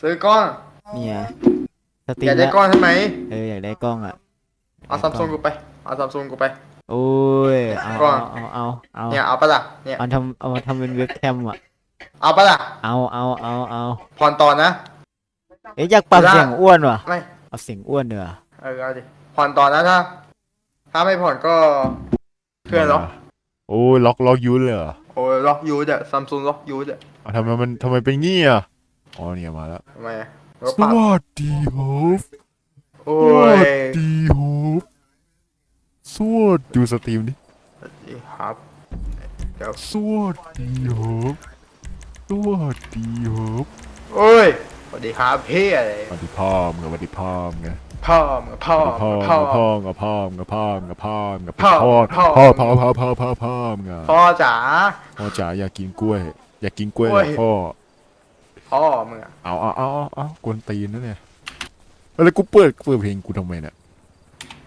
ซื้อกล้องเนี่ยสตรีอมยากได้แล้วกล้องใช่ไหมเอออยากได้กล้องอะเอาซัมซุงกูไปเอาซัมซุงกูไป โอ้ยเอากล้อง เอาเอาเอาเนี่ยเอาปะล่ะเนี่ยเอาทำเอามาทำเป็นเว็บแคมอะเอาปะล่ะเอาเอาเอาเอาผ่อนต่อนะ เอ๊ะอยากปรับได้ เสียงอ้วนว่ะไม่เอาเสียงอ้วนเนอะเออเอาดิผ่อนต่อนะถ้า ถ้าไม่ผ่อนก็เพื่อนล็อกโอ้ยล็อกล็อกยูเลยเหรอโอ้ยล็อกยูดอะซัมซุงล็อกยูดอะอะทำไมมันทำไมเป็นงี้อะ อ๋อเนี่ยมาแล้วทำไมอะแล้วสปรับวัสดีครับโอ้สวัยสดีครับสวัสดีดูสตรีมดิสวัสดีครับเดี๋ยวสวัสดีครับสวัสดีครับโอ้ยสวัสดีครับพี่อะไรสวัสดีพ่อมึงสวัสดีพ่อมึงไงพ่อมึงพ่อพ่อมึงพ่อพ่อกับพ่อกับพ่อกับพ่อกับพ่พ่ออพ่พ่ออพ่อพ่อพ่อพ่อพ่อมึงอะพ่อจ๋า พ่อจ๋าอยากกินกล้วย อยากกินกล้วยกล้วยกับพ่อ พ่อมึงอะเอาเอาเอาเอาเอากวนตีนนะเนี่ยแล้วกูเปิดเปิดเพลงกูทำไมเนี่ย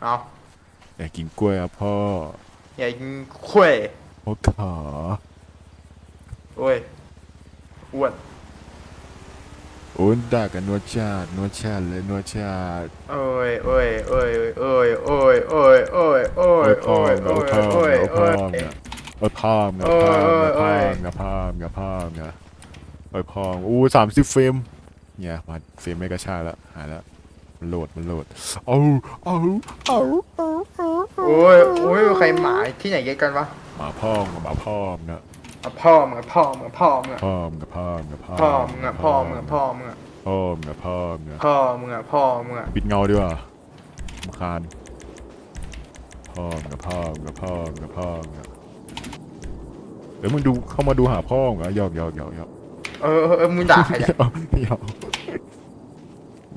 เอาอยากกินกล้วยอะพ่ออย่ายิงคุยพ่อขาโอ้ยอ้วนโอ้ยด่ากันนวดชาตินวดชาติเลยนวดชาติโอ้ยโอ้ยโอ้ยโอ้ยโอ้ยโอ้ยโอ้ยโอ้ยโอ้โอ้ยยพ่อโอ้ยเอาพ่อโอ้ยเอาพ่อโอ้ยเนี่ยเอาพ่อเนี่ยพ่อโอ้ยเนี่ยพ่อเนี่ยพ่อเนี่ยพ่อเนี่ยโอ้ย พ่ออู้สามสิบเฟรมเนี่ยมาเฟรมไม่กระชากแล้วหายแล้วมันโหลดมันโหลดเอาเอาเอาเอาเอาโอ้ยโอ้ยใครหมาที่ไหนเย็ดกันวะหมาพ่อมึงหมาพ่อมึงนะอะพ่อมึงอะพ่อมึงอะพ่อมึงอะพ่อมึงกับพ่อมึงกับพ่อพ่อมึงอะพ่อมึงอะพ่อมึงอะพ่อมึงกับพ่อมึงอะพ่อมึงอะพ่อมึงอะปิดเงาดีกว่าสำคาญพ่อมึงกับพ่อมึงกับพ่อมึงกับพ่อมึงอะเดี๋ยวมึงดูเข้ามาดูหาพ่อมึงเหรอหยอกหยอกหยอกหยอก เออเออเออมึงด่าใครเนี่ยไม่เอา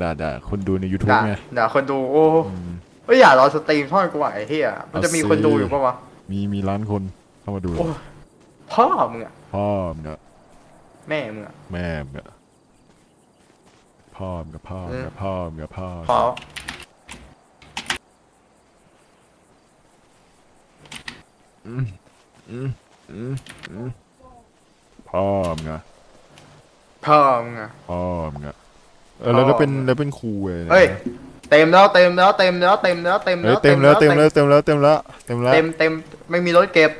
ด่าด่าคนดูใน YouTube ด่าไงด่าคนดูโอ้อืม เอ้ยอย่ารอสตรีมทอดกูไหวไอ้เฮียมันจะมีเอาสิคนดูอยู่ปะวะ มีมีล้านคนเข้ามาดูโอ้ พ่อมึงอะพ่อมึงอะแม่มึงอะ แม่มึงอะพ่อมึงกับพ่อมึงกับพ่อมึงกับพ่อพ่ออืมอืมอืมอืมพ่อมึงอะ พ่อมึงอะพ่อมึงอะเออแล้วแล้วเป็นแล้วเป็นครูเลยนะเฮ้ยเต็มแล้วเต็มแล้วเต็มแล้วเต็มแล้วเต็มเฮ้แล้ยวเต็มแล้วเต็มแล้วเต็มแล้วเต็มแล้วเต็มแล้วเต็มเต็มไม่มีรถเก็บ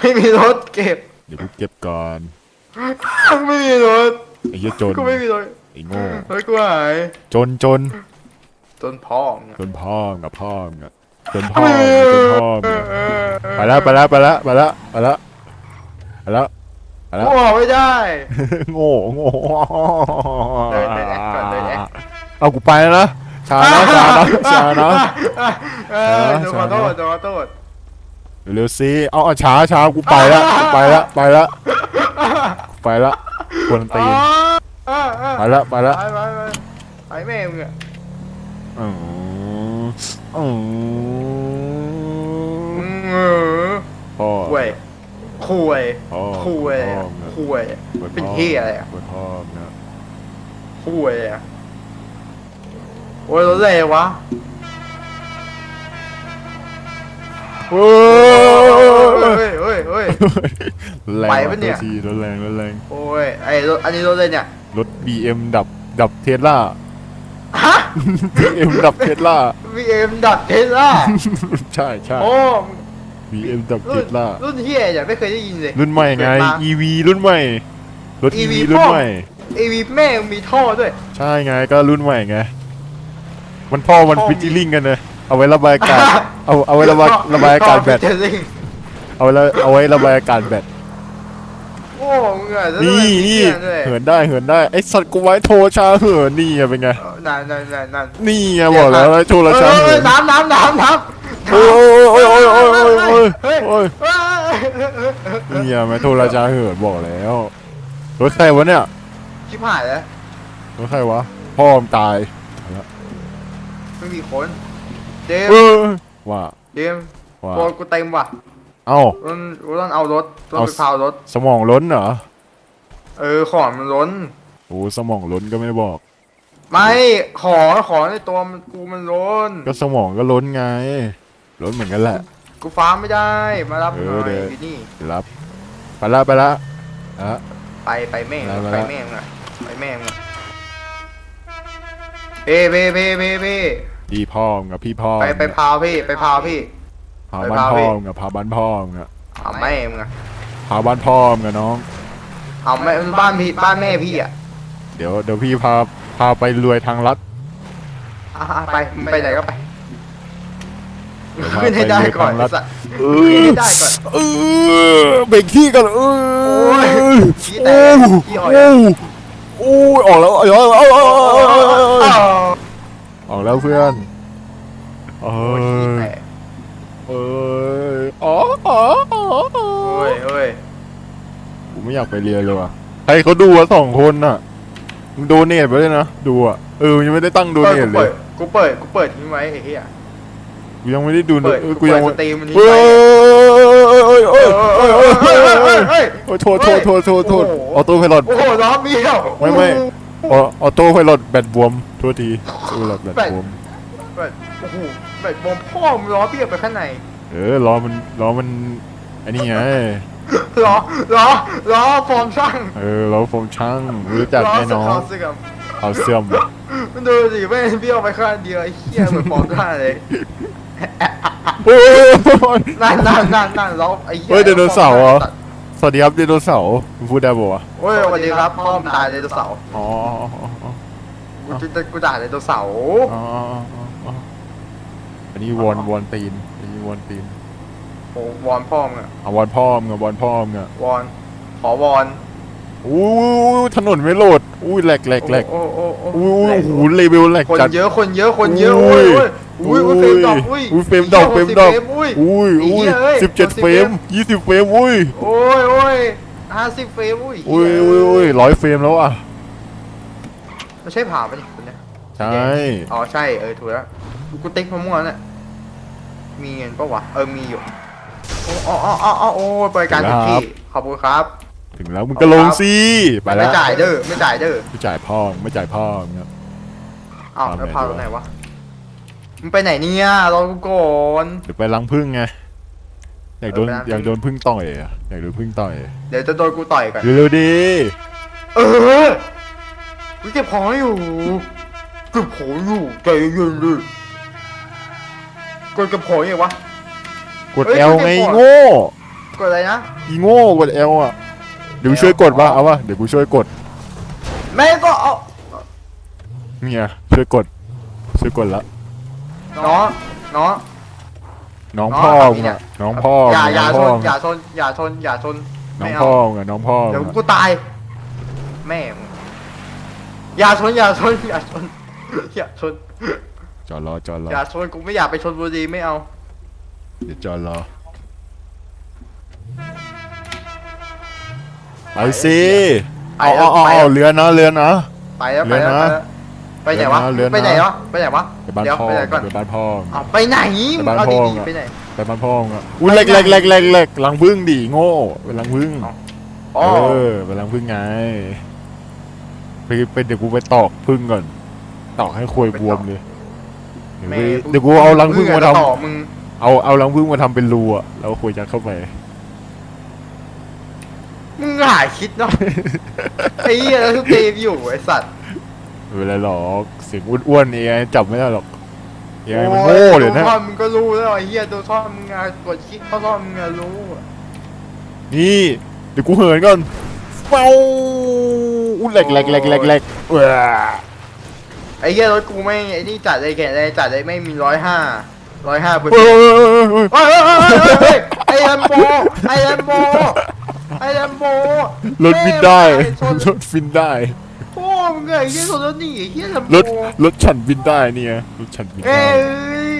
ไม่มีรถเก็บ เดี๋ยวกูเก็บก่อนไม่มีรถไอ้เหี้ยจนกูไม่มีรถไอ้โง่เฮ้ยกูหายจนจนจนพ่อมึงอะจนพ่อมึงกับพ่อมึงอะจนพ่อมึงจนพ่อมึงอะไปแล้วไปแล้วไปแล้วไปแล้วไปแล้วไปแล้วไป แล้วกูออกไม่ได้ โง่โง่เดินเดินแอคก่อนเดินแอค เอากูไปแล้วนะชานะชานะชานะ เออเดี๋ยวขอโทษเดี๋ยวขอโทษเร็วๆสิเอาเอาช้าช้ากูไปแล้วกูไปแล้วไปแล้วกูไปแล้วกวนตีนอ๋อเออเออไปแล้วไปแล้วไปไปไปไปแม่มึงอะ อืมอืม อืมเออ พ่อ คุย คุยพ่อคุยพ่ออะมึงคุยอะอะเป็นเหี้ยอะไรอะกวนพ่อมึงอะคุยอะโอ้ยรถอะไรวะเฮ้เฮ้ยยเฮ้ยเฮ้ยแรงไหวว่ะปะเนี่ยตัวทีรถแรงรถแรงโอ้ยไอ้รถอันนี้รถเลยเนี่ยรถ BM ดับดับเทสลาฮะ BM ดับเทสลา BM ดัดเทสลาใช่ใช่โอ้ BM ดับเทรุ่นสลารุ่นเฮียเนี่ยไม่เคยได้ยินเลย รุ่นใหม่ไงเกิดมา EV รุ่นใหม่ รถ EV EV รุ่นพ่อใหม่ AV แม่งมีท่อด้วย ใช่ไงก็รุ่นใหม่ไง มันพ่อมันพ่อมี ฟิจิลิงกันเลยเอาไว้ระบายอากาศ เอาเอาไว้ระบายระบายอากาศแบตท่อ featuring เอาไว้ระเอาไว้ระบายอากาศแบต โอ้มึงอะแล้วนี่ทำไมมีนี่เหี้ยด้วยเหินได้เหินได้ไอสัตว์กูไว้โทรชาเหินนี่ไงเป็นไง เออนั่นนั่นนั่นนั่นนี่ไงบอกแล้วไว้โทรชาเอเหิอนน้ำน้ำน้ำน้ำ โอ้ยโอ้ยโอ้ยโอ้ยโอ้ยโอ้ยเฮ้ยโอ้ยเฮ้ยนี่ไงไม่โทรชาเหินบอกแล้วรถใครวะเนี่ยชิบหายแล้วรถใครวะพ่อมนตายไม่มีคนเจมเอส์อว่าเจมส์ว่าโคนกูเต็มว่ะเอ้าต้องต้องเอารถต้องเอา ไปพาวรถ สมองล้นเหรอเออของมันล้น โอ้สมองล้นก็ไม่บอก ไม่ของของในตัวมันกูมันล้นก็สมองก็ล้นไง ล้นเหมือนกันแหละ กูฟ้าร์มไม่ได้มารับหเอน่ออยเดี๋ยว อยู่นี่รับ ไปละไปละอะ ไปไปแม่งไปไปไปละแม่งอะไปแม่งอะเบ้เบ้เบ้เบ้เบ้พี่พ่อมึงกับพี่พ่อไปไปพาวพี่ไปพาวพี่ พาบ้านพ่อมึงกับพาบ้านพ่อมึงอะเอาแม่มึงอะพาบ้านพ่อมึงอะน้อง เอาแม่บ้านพี่บ้านแม่พี่อะเดี๋ยวเดี๋ยวพี่พาพาไปรวยทางลัดอะไปมึงไปไหนก็ไปเดี๋ยวพา ขึ้นให้ได้ก่อนไปเลยทางลัไอ้ดสัตว์ขึ้นให้ได้ก่อน เออเบรกที่กันเออโอ้ยขี้แตโอ้กโหขี้อ่อย โอ้โหออกแล้วเอาเอาเอาเอาเอาเอาอ้าวออกแล้วเพื่อนเอโอ้ยขี้อแตกเอออ๋ออ๋ออ๋อโอ้ยโอ้ยกูไม่อยากไปเรียนเลยว่ะใครเขาดูวะสองคนน่ะมึงโดเนทไปเลยนะดูอะเออยังไม่ได้ตั้งโดเนทเลเปิยดกูเปิดกูเปิดทิ้งไว้ไอ้เหี้ย กูยังไม่ได้ดูเปิดเออกูกูยัเปิงดสตรีมมันทิ้งเฮ้ยไว้เฮ้ยเฮ้ยเฮ้ยเฮ้ยเฮ้ยเฮ้ยเฮ้ยเฮ้ยเฮ้ยเฮ้ยโอ้ยโทษโทษโทษโทษโทษโอ้โหออโต้ไพลอตโอ้โหล้อเบี้ยวไม่ไม่ออออโต้ไพลอตแบตบวมโทษทีออโต้ไพลอตแบตบวม แบบโอ้โหแบบบอมพ่อมึงล้อเบี้ยวไปข้างในเออล้อมันล้อมันอันนี้ไง ล้อล้อล้อฟอร์มช่างเออล้อโฟมช่างรู้จักล้อแน่น้องเขาเสื่อมเอาเสื่อมมันดูสิไม่เบี้ยวไปข้างเดียวไอ้เหี้ยเหมือนฟอร์มช่างเลย โอ้ย นั่นนั่นนั่นนั่นล้อไอ้เหี้ยเฮ้ยไดโนเสาร์เหรอ สวัสดีครับไดโนเสาร์มึงพูดได้ป่าวะโอ้ยสวัสดีครับพ่อมงตายไดโนเสาร์อ๋ออ๋ออ๋อกูจะกูด่าไดโนเสาร์อ๋ออ๋ออ๋ออันนี้วอนวอนตีนอันนี้วอนตีนโอ้วอนพ่อมึงอะเอาวอนพ่อมึงอะวอนพ่อมึงอะวอนขอวอนอู้ถนนไม่โหลด อุ้ยแหลกแหลกแหลกโอ้โอ้โอ้อู้แหลกหูเลเวลแหลกคนจัด เยอะคนเยอะคนเยอะอุ้โอ้ยยโอ้ย อุ้ยอุ้ยเฟรมดอกอุ้ยอุ้ยเฟรมดอกหี้ยเฟรมดอก60อุ้ยอุ้ยไอ้อุ้เหี้ยยเอ้ยสิบเจ็ด60เฟรมยี่สิบเฟรมอุ้ยโอ้ยโอ้ยห้าสิบเฟรมอุ้ยอุ้ยอุ้ยอุ้ยร้อยเฟรมแล้วอะไม่ใช่ผ่าปะนี่คนเนี้ยใช่อ๋อใช่เออถูกแล้วกูติ๊กมะม่วงน่ะมีเงินปะวะเออมีอยู่โอ้อ๋ออ๋ออ๋ออ๋อโอ้ยบริการทุกที่ขอบคุณครับ ถึงแล้วมึงก็ลงสิไปแล้ไม่วจ่ายเด้อไม่จ่ายเด้อไม่จ่ายพ่อไม่จ่ายพ่อมึงอะอ้าวเอาแล้วไงพาดีตรวะงไหนวะ มึงไปไหนเนี่ยรอกูก่อนเดี๋ยวไปรังพึ่งไง อยากโดนเออไปรังผึ้งอยากโดนพึ่งต่อยอะอยากโดนพึ่งต่อยเดี๋ยวจะโดนกูต่อยก่อนเร็วๆดี เออกูเก็บของอยู่เก็บของอยู่ใจเย็นดิกดเก็บของยังวะ กดเฮ้ยเอลกูเก็บไงก่อนโง่กดอะไรนะอีโง่กดเอลอะเดี๋ยวกูช่วยกดป่ะเอาป่ะเดี๋ยวกูช่วยกดแม่ก็เอาเนี่ยช่วยกดช่วยกดละ น้องน้องน้องน้องพ่อทำมึงเนี่อะยน้องพ่ออย่าอย่าน้องชพ่อนมึงอย่าอะชนอย่าชนอย่าชนน้องไม่พ่อเอามึงอะน้องพ่อเดี๋ยวมึงกูอะตาย แม่มึงอย่าชนอย่าชนอย่าชนอย่าชนจอดรอจอดรออย่าชนกูไม่อยากไปชนบุรีไม่เอา เดี๋ยวจอดรอไปสิไปเอาแล้วเอาเอาไปแล้ว เอาเรือนะเรือนะ ไปแล้วเรืไปอนแล้วนะไปแล้ว ไปไหนวะ เรือนนะไปไหนวะ ไปไหนวะ ไปบ้านเดี๋ยวพ่อไปไหนก่อนไปบ้านพ่อเอาไปไหนไปบ้านเอาพ่อดีอะๆไปไหน ไปบ้านพ่อมึงอะอุ้ยเล็กเล็กเล็กเล็กเล็กลังพึ่งดิโง่เป็นลังพึ่งอ๋อ เออเป็นรังพึ่งไงไปไปเดี๋ยวกูไปตอกพึ่งก่อน ตอกให้ควยบวมเลยเดี๋ยวแม่ กูเดี๋ยวกูเอารังพึ่งมาทต่อมึงำเอาเอารังพึ่งมาทำเป็นรูอะแล้วควยยัดเข้าไป มึงหาคิดเนาะ ไอ้เหี้ยแล้วทุกเกมอยู่ไอ้สัตว์ ไม่เป็นไรหรอกเสียงอ้วนๆเองจับไม่ได้หรอกเองมันโง่เลยนะดูท่อนมึงก็รู้แล้วไอ้เหี้ยดูท่อนมึงอะกดคลิกเข้าท่อนมึงอะรู้อะนี่เดี๋ยวกูเหินก่อนเฝ้าอุ้ยแหลกแหลกแหลกแหลกแหลกเว้อไอ้เหี้ยรถกูไม่ไอ้นี่จัดเลยแข่เลยจัดเลยไม่มีร้อยห้าร้อยห้าเปอร์เฮ้เซ็ยนต์เฮ้ยเฮ้ยเฮ้ยเฮ้ยเฮ้ยเฮ้ยไอ้แลมโบไอ้แลมโบไอ้แลมโบรถฟินได้แม่งชนรถฟินได้ โอ้มึงไงไอ้เหี้ยชนรถนี่ไอ้เหี้ยแลมโบรถรถฉันบินได้เนี่ยรถฉันบินเอ้ได้ย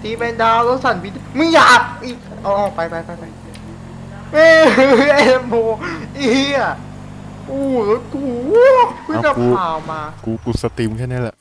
ทีเป็นดาวรถสั่นบินมึงอยากอีกเอาเอาไปไปไปไปเอ้ยไอ้แลมโบไอ้เหี้ยอู้รถกูเพิ่งจะพามา กูกูสตรีมแค่นี้แหละ